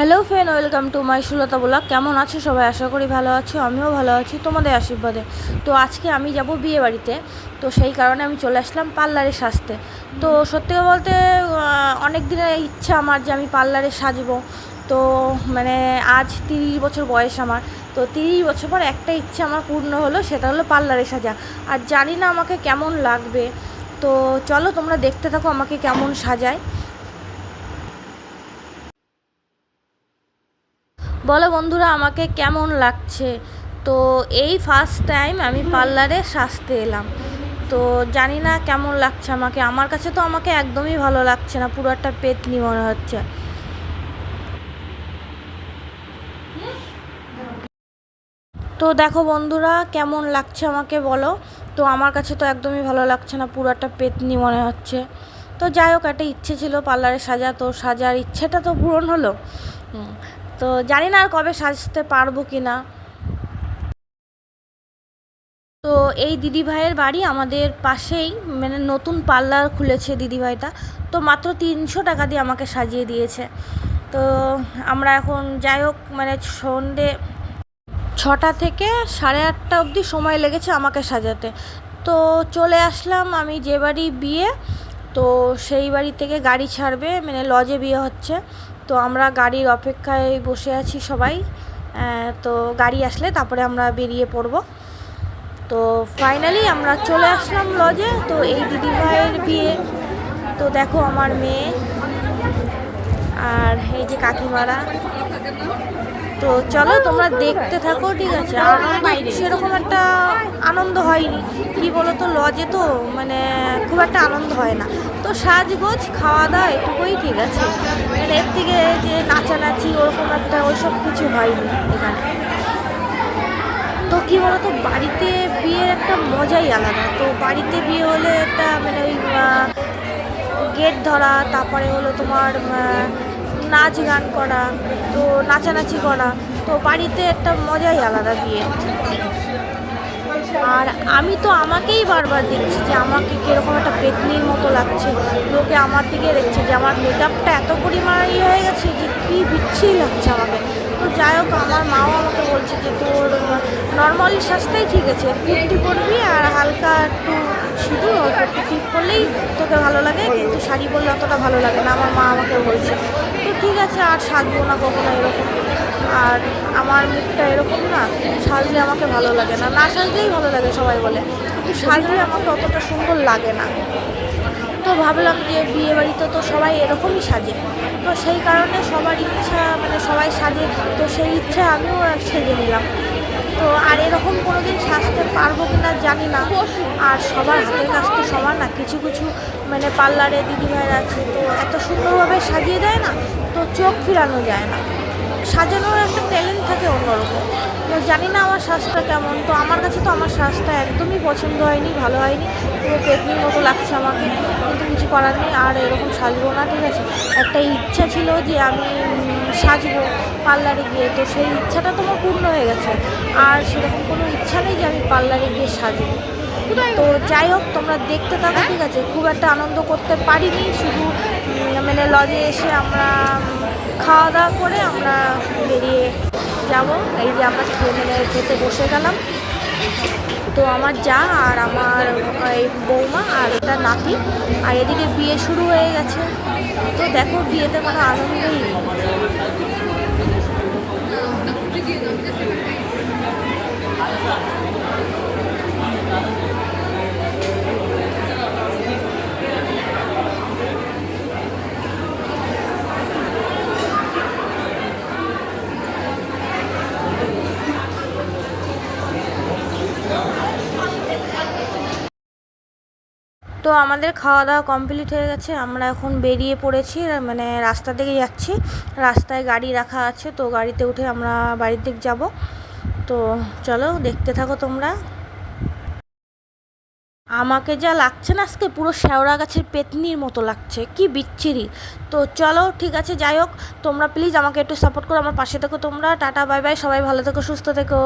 Hello friend welcome to my Sulata blog কেমন আছো সবাই? আশা করি ভালো আছো, আমিও ভালো আছি তোমাদের আশীর্বাদে। তো আজকে আমি যাব বিয়ে বাড়িতে, তো সেই কারণে আমি চলে আসলাম পার্লারে সাজতে। তো সত্যি বলতে অনেক দিনের ইচ্ছা আমার যে আমি পার্লারে সাজবো। তো মানে আজ তিরিশ বছর বয়স আমার। তো তিরিশ বছর পর একটা ইচ্ছা আমার পূর্ণ হলো, সেটা হলো পার্লারে সাজা। আর জানি না আমাকে কেমন লাগবে। তো চলো তোমরা দেখতে থাকো আমাকে কেমন সাজায়। বলো বন্ধুরা, আমাকে কেমন লাগছে? তো এই ফার্স্ট টাইম আমি পার্লারে সাজতে এলাম। তো জানি না কেমন লাগছে আমাকে। আমার কাছে তো আমাকে একদমই ভালো লাগছে না, পুরো একটা পেতনি মনে হচ্ছে। তো দেখো বন্ধুরা, কেমন লাগছে আমাকে বলো? তো আমার কাছে তো একদমই ভালো লাগছে না, পুরো একটা পেতনি মনে হচ্ছে। তো যাই হোক, একটা ইচ্ছে ছিল পার্লারে সাজা, তো সাজার ইচ্ছেটা তো পূরণ হলো। তো জানি না আর কবে সাজতে পারব কি না। তো এই দিদিভাইয়ের বাড়ি আমাদের পাশেই মানে নতুন পার্লার খুলেছে দিদিভাইটা তো মাত্র তিনশো টাকা দিয়ে আমাকে সাজিয়ে দিয়েছে। তো আমরা এখন যাই হোক মানে সন্ধে ছটা থেকে সাড়ে আটটা অবধি সময় লেগেছে আমাকে সাজাতে। তো চলে আসলাম আমি যে বাড়ি বিয়ে, তো সেই বাড়ি থেকে গাড়ি ছাড়বে মানে লজে বিয়ে হচ্ছে। তো আমরা গাড়ির অপেক্ষায় বসে আছি সবাই। তো গাড়ি আসলে তারপরে আমরা বেরিয়ে পড়ব। তো ফাইনালি আমরা চলে আসলাম লজে তো এই দিদিভাইয়ের বিয়ে। তো দেখো আমার মেয়ে। আর এই যে কাকিমারা। তো চলো তোমরা দেখতে থাকো, ঠিক আছে? সেরকম একটা আনন্দ হয়নি। কি বলো তো লজে তো মানে খুব একটা আনন্দ হয় না। তো সাজগোজ খাওয়া দাওয়া এটুকুই, ঠিক আছে? মানে এর থেকে যে নাচানাচি, ওরকম একটা ওইসব কিছু হয়নি এখানে। তো কী বলতো, বাড়িতে বিয়ের একটা মজাই আলাদা। তো বাড়িতে বিয়ে হলে একটা মানে ওই গেট ধরা, তারপরে হলো তোমার নাচ গান করা, তো নাচানাচি করা, তো বাড়িতে একটা মজাই আলাদা বিয়ে আর আমি তো আমাকেই বারবার দেখছি যে আমাকে কীরকম একটা পেতনির মতো লাগছে। লোকে আমার দিকে দেখছে যে আমার মেকআপটা এত পরিমাণ ইয়ে হয়ে গেছে যে কী বিচ্ছিরি লাগছে আমাকে। তো যাই হোক, আমার মাও আমাকে বলছে যে তোর নর্মালি সাজটাই ঠিক আছে কুর্তি পরবি আর হালকা একটু অল্প একটু টিপ করলেই তোকে ভালো লাগে, কিন্তু শাড়ি পরলে অতটা ভালো লাগে না, আমার মা আমাকে বলছে। ঠিক আছে, আর সাজবো না কখনো এরকম। আর আমার মুখটা এরকম না, সাজলে আমাকে ভালো লাগে না। না সাজলেই ভালো লাগে, সবাই বলে। কিন্তু সাজলে আমাকে অতটা সুন্দর লাগে না। তো ভাবলাম যে বিয়ে বাড়িতে তো সবাই এরকমই সাজে। তো সেই কারণে সবার ইচ্ছা মানে সবাই সাজে, তো সেই ইচ্ছা আমিও সেজে নিলাম। তো আর এরকম কোনো দিন সাজতে পারব কি না জানি না। আর সবার হাতের কাজ তো সবার না, কিছু কিছু মানে পার্লারে দিদিভাইরা আছে, তো এত সুন্দরভাবে সাজিয়ে দেয় না, তো চোখ ফিরানো যায় না। সাজানোর একটা ট্যালেন্ট থাকে অন্যরকম। জানি না আমার শ্বাসটা কেমন। তো আমার কাছে তো আমার শ্বাসটা একদমই পছন্দ হয়নি, ভালো হয়নি। পুরো পেটনির মতো লাগছে আমাকে। কিন্তু কিছু করার নেই, আর এরকম সাজবো না, ঠিক আছে? একটা ইচ্ছা ছিল যে আমি সাজবো পার্লারে গিয়ে। তো সেই ইচ্ছাটা তোমার পূর্ণ হয়ে গেছে। আর সেরকম কোনো ইচ্ছা নেই যে আমি পার্লারে গিয়ে সাজবো। তো যাই হোক তোমরা দেখতে থাকো ঠিক আছে? খুব একটা আনন্দ করতে পারিনি শুধু মানে লজে এসে আমরা খাওয়া দাওয়া করে আমরা বেরিয়ে যাব। এই যে আমরা মানে খেতে বসে গেলাম। তো আমার যা আর আমার এই বৌমা আর এটা নাতি। আর এদিকে বিয়ে শুরু হয়ে গেছে। তো দেখো বিয়েতে কোনো আনন্দই নেই। তো আমাদের খাওয়া দাওয়া কমপ্লিট হয়ে গেছে। আমরা এখন বেরিয়ে পড়েছি মানে রাস্তা থেকে যাচ্ছি। রাস্তায় গাড়ি রাখা আছে, তো গাড়িতে উঠে আমরা বাড়ির দিক যাব। তো চলো, দেখতে থাকো তোমরা। আমাকে যা লাগছে না আজকে, পুরো শেওড়া গাছের পেতনির মতো লাগছে। কি বিচ্ছিরি। তো চলো, ঠিক আছে, যাই হোক। তোমরা প্লিজ আমাকে একটু সাপোর্ট করো, আমার পাশে থেকো তোমরা। টাটা বাই বাই সবাই ভালো থেকো, সুস্থ থেকো।